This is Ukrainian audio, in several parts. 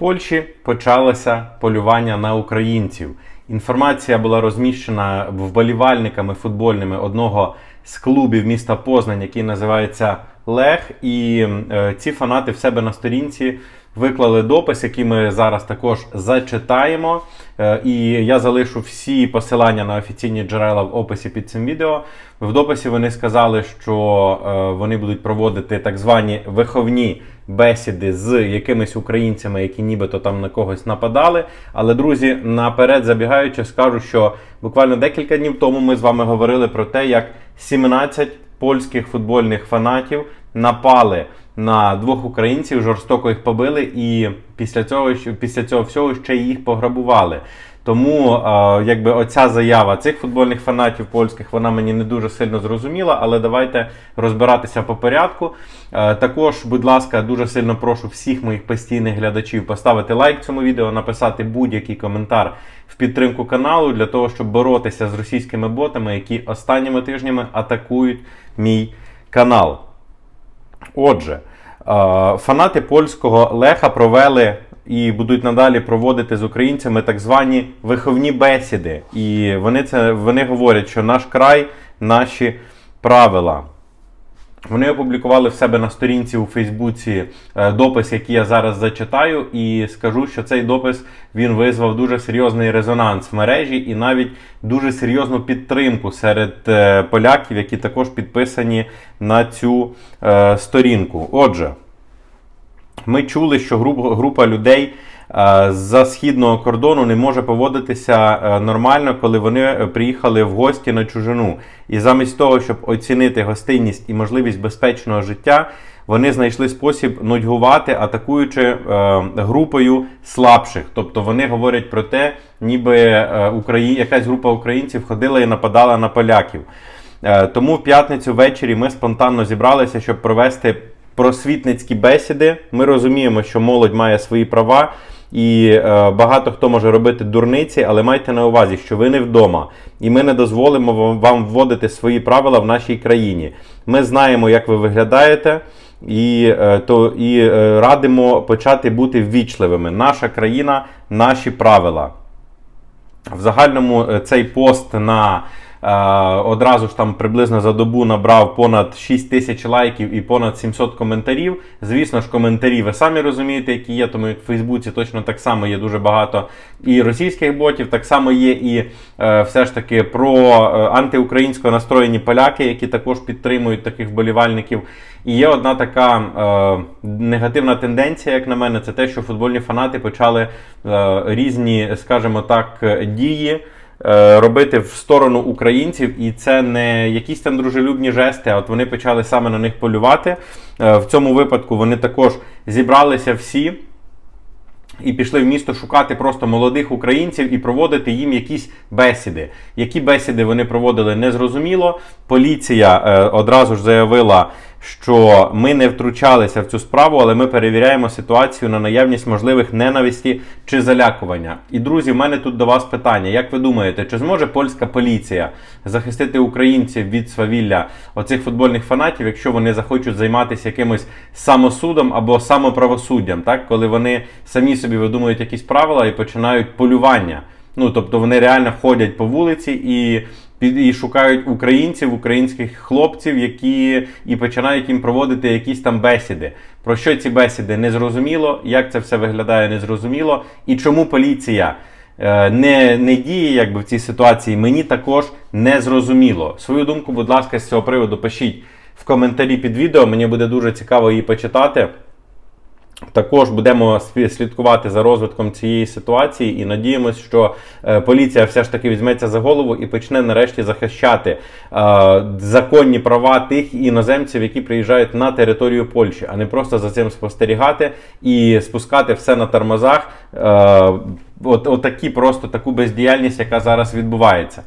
Польщі почалося полювання на українців. Інформація була розміщена вболівальниками футбольними одного з клубів міста Познань, який називається Лех. І е, ці фанати в себе на сторінці виклали допис, який ми зараз також зачитаємо. Е, і я залишу всі посилання на офіційні джерела в описі під цим відео. В дописі вони сказали, що е, вони будуть проводити так звані виховні бесіди з якимись українцями, які нібито там на когось нападали. Але, друзі, наперед забігаючи, скажу, що буквально декілька днів тому ми з вами говорили про те, як 17 польських футбольних фанатів напали на двох українців, жорстоко їх побили, і після цього після цього всього ще їх пограбували. Тому е, якби оця заява цих футбольних фанатів польських вона мені не дуже сильно зрозуміла, але давайте розбиратися по порядку. Е, також, будь ласка, дуже сильно прошу всіх моїх постійних глядачів поставити лайк цьому відео, написати будь-який коментар в підтримку каналу для того, щоб боротися з російськими ботами, які останніми тижнями атакують мій канал. Отже, фанати польського леха провели і будуть надалі проводити з українцями так звані виховні бесіди. І вони це вони говорять, що наш край, наші правила. Вони опублікували в себе на сторінці у Фейсбуці е, допис, який я зараз зачитаю, і скажу, що цей допис він визвав дуже серйозний резонанс в мережі і навіть дуже серйозну підтримку серед е, поляків, які також підписані на цю е, сторінку. Отже, ми чули, що група людей з-за східного кордону не може поводитися е, нормально, коли вони е, приїхали в гості на чужину. І замість того, щоб оцінити гостинність і можливість безпечного життя, вони знайшли спосіб нудьгувати, атакуючи е, групою слабших. Тобто вони говорять про те, ніби е, Украї... якась група українців ходила і нападала на поляків. Е, тому в п'ятницю ввечері ми спонтанно зібралися, щоб провести просвітницькі бесіди. Ми розуміємо, що молодь має свої права. І е, багато хто може робити дурниці, але майте на увазі, що ви не вдома, і ми не дозволимо вам вводити свої правила в нашій країні. Ми знаємо, як ви виглядаєте, і е, то і е, радимо почати бути ввічливими. Наша країна, наші правила. В загальному цей пост на одразу ж там приблизно за добу набрав понад 6 тисяч лайків і понад 700 коментарів. Звісно ж, коментарі ви самі розумієте, які є, тому в Фейсбуці точно так само є дуже багато і російських ботів, так само є і е, все ж таки про е, антиукраїнсько настроєні поляки, які також підтримують таких вболівальників. І є одна така е, негативна тенденція, як на мене, це те, що футбольні фанати почали е, різні, скажімо так, дії. Е, робити в сторону українців, і це не якісь там дружелюбні жести, а от вони почали саме на них полювати. Е, в цьому випадку вони також зібралися всі. І пішли в місто шукати просто молодих українців і проводити їм якісь бесіди. Які бесіди вони проводили, незрозуміло. Поліція е, одразу ж заявила, що ми не втручалися в цю справу, але ми перевіряємо ситуацію на наявність можливих ненависті чи залякування. І друзі, в мене тут до вас питання: як ви думаєте, чи зможе польська поліція захистити українців від свавілля оцих футбольних фанатів, якщо вони захочуть займатися якимось самосудом або самоправосуддям, так коли вони самі собі видумують якісь правила і починають полювання? Ну, тобто вони реально ходять по вулиці і і шукають українців, українських хлопців, які і починають їм проводити якісь там бесіди. Про що ці бесіди не зрозуміло, як це все виглядає, незрозуміло, і чому поліція е, не не діє якби в цій ситуації, мені також не зрозуміло. Свою думку, будь ласка, з цього приводу пишіть в коментарі під відео. Мені буде дуже цікаво її почитати. Також будемо слідкувати за розвитком цієї ситуації і надіємося, що е, поліція все ж таки візьметься за голову і почне нарешті захищати е, законні права тих іноземців, які приїжджають на територію Польщі, а не просто за цим спостерігати і спускати все на тормозах. Е, от, от такі просто таку бездіяльність, яка зараз відбувається.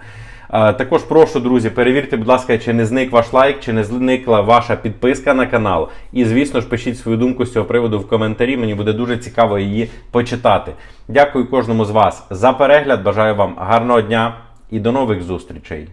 Також прошу, друзі, перевірте, будь ласка, чи не зник ваш лайк, чи не зникла ваша підписка на канал. І, звісно ж, пишіть свою думку з цього приводу в коментарі. Мені буде дуже цікаво її почитати. Дякую кожному з вас за перегляд. Бажаю вам гарного дня і до нових зустрічей.